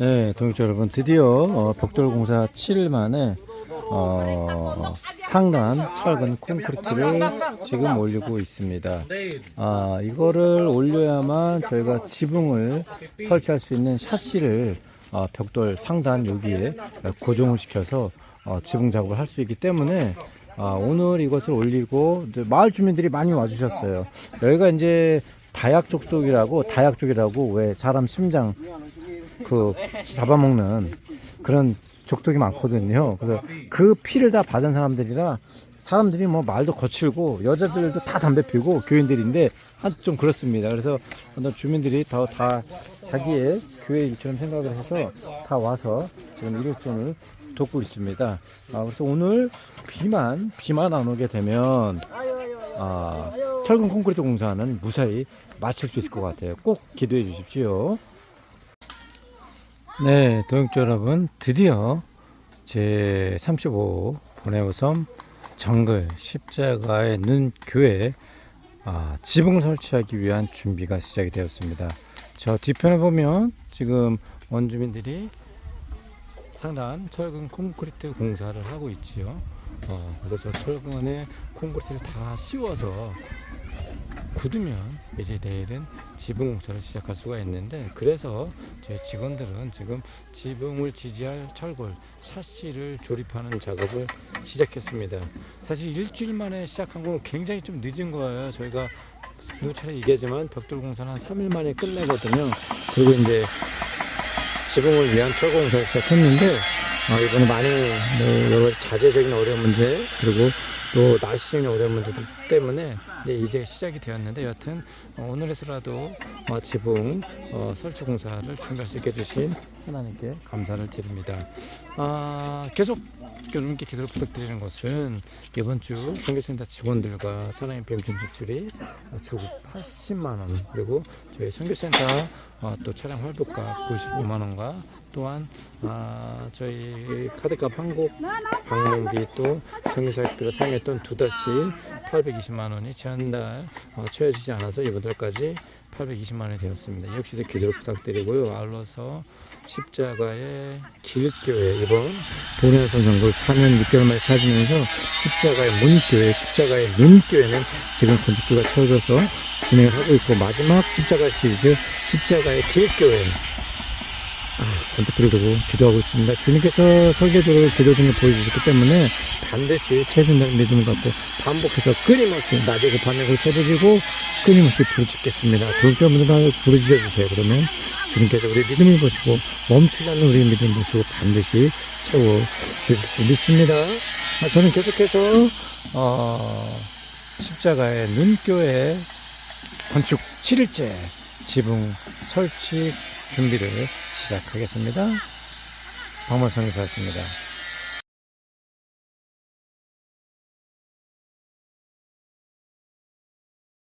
네, 동역자 여러분, 드디어 어, 벽돌 공사 7일 만에 어, 상단 철근 콘크리트를 지금 올리고 있습니다. 아, 이거를 올려야만 저희가 지붕을 설치할 수 있는 샤시를 어, 벽돌 상단 여기에 고정을 시켜서 어, 지붕 작업을 할 수 있기 때문에 아, 오늘 이것을 올리고 이제 마을 주민들이 많이 와주셨어요. 여기가 이제 다약 족속이라고 다약 쪽이라고 왜 사람 심장 그 잡아먹는 그런 족독이 많거든요. 그래서 그 피를 다 받은 사람들이라 사람들이 뭐 말도 거칠고 여자들도 다 담배 피우고 교인들인데 한 좀 그렇습니다. 그래서 어떤 주민들이 다, 다 자기의 교회 일처럼 생각을 해서 다 와서 지금 일일손을 돕고 있습니다. 아, 그래서 오늘 비만 비만 안 오게 되면 아, 철근 콘크리트 공사는 무사히 마칠 수 있을 것 같아요. 꼭 기도해 주십시오. 네, 도역자 여러분, 드디어 제 35 보내우섬 정글 십자가의 눈 교회 아, 지붕 설치하기 위한 준비가 시작이 되었습니다. 저 뒤편에 보면 지금 원주민들이 상단 철근 콘크리트 공사를 하고 있지요. 어, 그래서 저 철근에 콘크리트를 다 씌워서 굳으면 이제 내일은 지붕 공사를 시작할 수가 있는데 그래서 저희 직원들은 지금 지붕을 지지할 철골 샤시를 조립하는 작업을 시작했습니다. 사실 일주일 만에 시작한 건 굉장히 좀 늦은 거예요. 저희가 누차례 얘기하지만 벽돌 공사는 한 3일 만에 끝내거든요. 그리고 이제 지붕을 위한 철거 공사를 시작했는데 아, 이번에 많이 뭐 여러 자재적인 어려운 문제 그리고 또 날씨적인 어려운 문제들 때문에 이제, 이제 시작이 되었는데 여튼 어, 오늘에서라도 어, 지붕 어, 설치 공사를 준비할 수 있게 해주신 하나님께 감사를 드립니다. 아, 계속 여러분께 기도를 부탁드리는 것은 이번 주 선교센터 직원들과 사랑의 병진 지출이 주고 80만 원 그리고 저희 선교센터 어, 또 차량 활복가 95만 원과 또한 아, 저희 카드값 한국 방문비 또 성교사역비로 사용했던 두 달치 820만 원이 지난달 어, 채워지지 않아서 이번 달까지 820만 원이 되었습니다. 역시도 기도를 부탁드리고요. 아울러서 십자가의 길교회 이번 본연선 선거 4년 6개월 만에 사지면서 십자가의 문교회, 십자가의 눈교회는 지금 건축비가 채워져서 진행을 하고 있고 마지막 십자가 시리즈 십자가의 길교회 두고 기도하고 있습니다. 주님께서 설계도를 기도 중에 보여주셨기 때문에 반드시 최선을 믿음을 갖고 반복해서 끊임없이 낮에 그 반역을 쳐드리고 끊임없이 부르짖겠습니다. 도둑자분들 부르짖어 주세요. 그러면 주님께서 우리 믿음을 보시고 멈추지 않는 우리 믿음을 보시고 반드시 채워 주실 수 믿습니다. 아, 저는 계속해서 어, 십자가의 눈교회 건축 7일째 지붕 설치 준비를 시작하겠습니다. 박만성에서 했습니다.